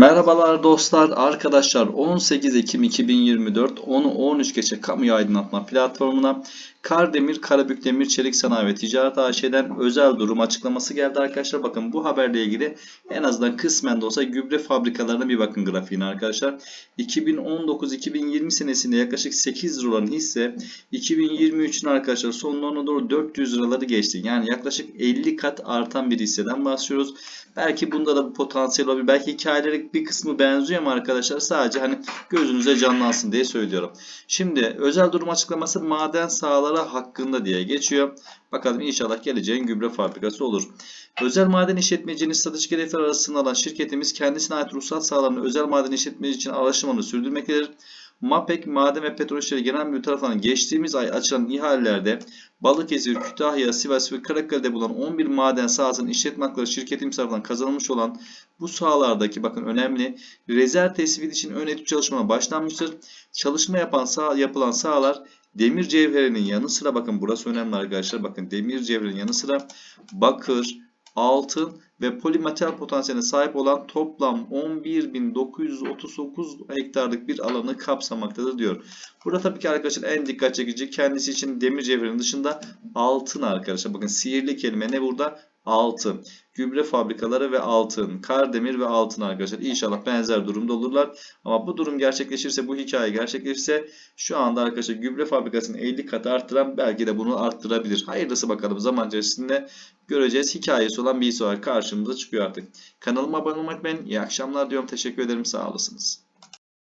Merhabalar dostlar, arkadaşlar. 18 Ekim 2024 10'u 13 geçe kamuya aydınlatma platformuna Kardemir Karabük Demir Çelik Sanayi ve Ticaret AŞ'den özel durum açıklaması geldi arkadaşlar. Bakın bu haberle ilgili en azından kısmen de olsa gübre fabrikalarına bir bakın grafiğine arkadaşlar. 2019-2020 senesinde yaklaşık 8 lira olan hisse 2023'ün arkadaşlar sonlarına doğru 400 liraları geçti. Yani yaklaşık 50 kat artan bir hisseden bahsediyoruz. Belki bunda da bu potansiyel olabilir. Belki hikayeleri bir kısmı benziyor ama arkadaşlar sadece hani gözünüze canlansın diye söylüyorum. Şimdi özel durum açıklaması maden sahaları hakkında diye geçiyor. Bakalım inşallah geleceğin gübre fabrikası olur. Özel maden işletmecinin stratejik hedefler arasında alan şirketimiz kendisine ait ruhsat sahalarını özel maden işletmeci için araştırmalarını sürdürmektedir. MAPEK Maden ve Petrol İşleri Genel Müdürlüğü tarafından geçtiğimiz ay açılan ihalelerde Balıkesir, Kütahya, Sivas ve Kırıkkale'de bulunan 11 maden sahasının işletme hakları şirketimiz tarafından kazanılmış olan bu sahalardaki bakın önemli rezerv tespit için ön etüt çalışmalarına başlanmıştır. Çalışma yapan sağ, yapılan sahalar demir cevherinin yanı sıra bakın burası önemli arkadaşlar. Bakın demir cevherinin yanı sıra bakır, altın ve polimetal potansiyeline sahip olan toplam 11.939 hektarlık bir alanı kapsamaktadır diyor. Burada tabii ki arkadaşlar en dikkat çekici kendisi için demir cevherinin dışında altın arkadaşlar. Bakın sihirli kelime ne burada? Altın. Gübre fabrikaları ve altın. Kardemir ve altın arkadaşlar. İnşallah benzer durumda olurlar. Ama bu durum gerçekleşirse, bu hikaye gerçekleşirse şu anda arkadaşlar gübre fabrikasını 50 kat arttıran belki de bunu arttırabilir. Hayırlısı bakalım zaman içerisinde göreceğiz. Hikayesi olan bir olarak karşımıza çıkıyor artık. Kanalıma abone olmayı unutmayın. İyi akşamlar diyorum. Teşekkür ederim. Sağ olasınız.